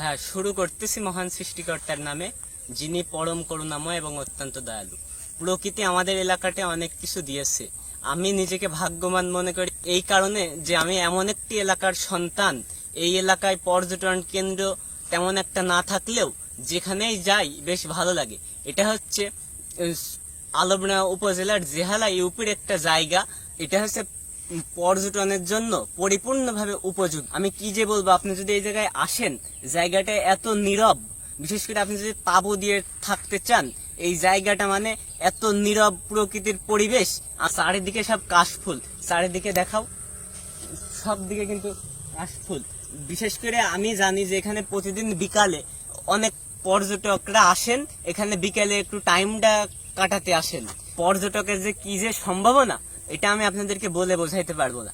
হ্যাঁ শুরু করতেছি মহান সৃষ্টিকর্তার নামে, যিনি পরম করুণাময় এবং অত্যন্ত দয়ালু। প্রকৃতি আমাদের এলাকাতে অনেক কিছু দিয়েছে। আমি নিজেকে ভাগ্যবান মনে করি এই কারণে যে আমি এমন একটি এলাকার সন্তান। এই এলাকায় পর্যটন কেন্দ্র তেমন একটা না থাকলেও যেখানেই যাই বেশ ভালো লাগে। এটা হচ্ছে আলবনা উপজেলার জেহালা ইউপির একটা জায়গা। এটা হচ্ছে পর্যটনের জন্য পরিপূর্ণভাবে উপযোগী। আমি কি যে বলব, আপনি যদি এই জায়গায় আসেন, জায়গাটা এত নীরব, বিশেষ করে আপনি যদি তাবু দিয়ে থাকতে চান, এই জায়গাটা মানে এত নীরব প্রকৃতির পরিবেশ। আর চারিদিকে সব কাশফুল। চারিদিকে দেখাও। সব দিকে কিন্তু কাশফুল। বিশেষ করে আমি জানি যে এখানে প্রতিদিন বিকালে অনেক পর্যটকরা আসেন, এখানে বিকালে একটু টাইমটা কাটাতে আসেন। পর্যটকের যে কি যে সম্ভাবনা এটা আমি আপনাদেরকে বলে বোঝাইতে পারব না।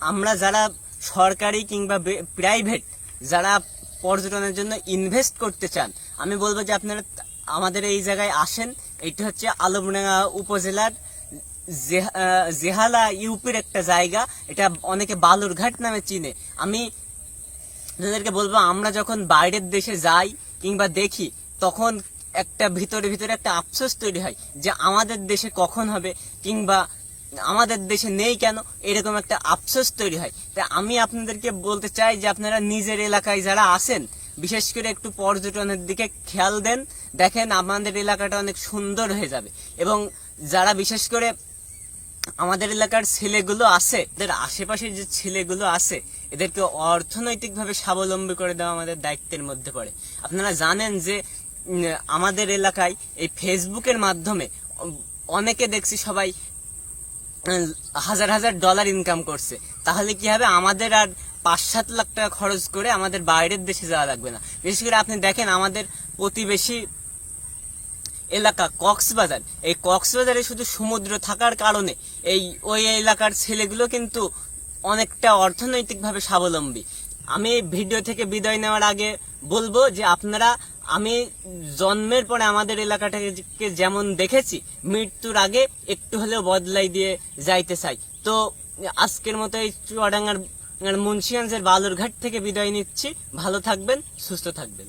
আমরা যারা সরকারি কিংবা প্রাইভেট যারা পর্যটনের জন্য ইনভেস্ট করতে চান, আমি বলব যে আপনারা আমাদের এই জায়গায় আসেন। এটা হচ্ছে আলমডাঙ্গা উপজেলার জেহা- জেহালা ইউপির একটা জায়গা। এটা অনেকে বালুরঘাট নামে চিনে। আমি আপনাদেরকে বলব, আমরা যখন বাইরের দেশে যাই কিংবা দেখি, তখন একটা ভিতরে ভিতরে একটা আফসোস তৈরি হয় যে আমাদের দেশে কখন হবে কিংবা আমাদের দেশে নেই কেন? এরকম একটা আফসোস তৈরি হয়। তাই আমি আপনাদেরকে বলতে চাই যে আপনারা নিজের এলাকায় যারা আছেন, বিশেষ করে একটু পর্যটনের দিকে খেয়াল দেন। দেখেন আমাদের এলাকাটা অনেক সুন্দর হয়ে যাবে। এবং যারা বিশেষ করে আমাদের এলাকার ছেলেগুলো আছে, এদের আশেপাশে যে ছেলেগুলো আছে, এদেরকে অর্থনৈতিকভাবে স্বাবলম্বী করে দেওয়া আমাদের দায়িত্বের মধ্যে পড়ে। আপনারা জানেন যে আমাদের এলাকায় এই ফেসবুকের মাধ্যমে অনেকে দেখছি সবাই হাজার হাজার ডলার ইনকাম করছে। তাহলে কি হবে? আমাদের আর পাঁচ সাত লাখ টাকা খরচ করে আমাদের বাইরের দেশে যাওয়া লাগবে না। বিশেষ করে আপনি দেখেন আমাদের প্রতিবেশী এলাকা কক্সবাজার। এই কক্সবাজারে শুধু সমুদ্র থাকার কারণে এই ওই এলাকার ছেলেগুলো কিন্তু অনেকটা অর্থনৈতিকভাবে স্বাবলম্বী। আমি ভিডিও থেকে বিদায় নেওয়ার আগে বলব যে আপনারা, আমি জন্মের পরে আমাদের এলাকাটাকে যেমন দেখেছি, মৃত্যুর আগে একটু হলেও বদলাই দিয়ে যাইতে চাই। তো আজকের মতো এই চুয়াডাঙ্গার মুন্সিগঞ্জের বালুরঘাট থেকে বিদায় নিচ্ছি। ভালো থাকবেন, সুস্থ থাকবেন।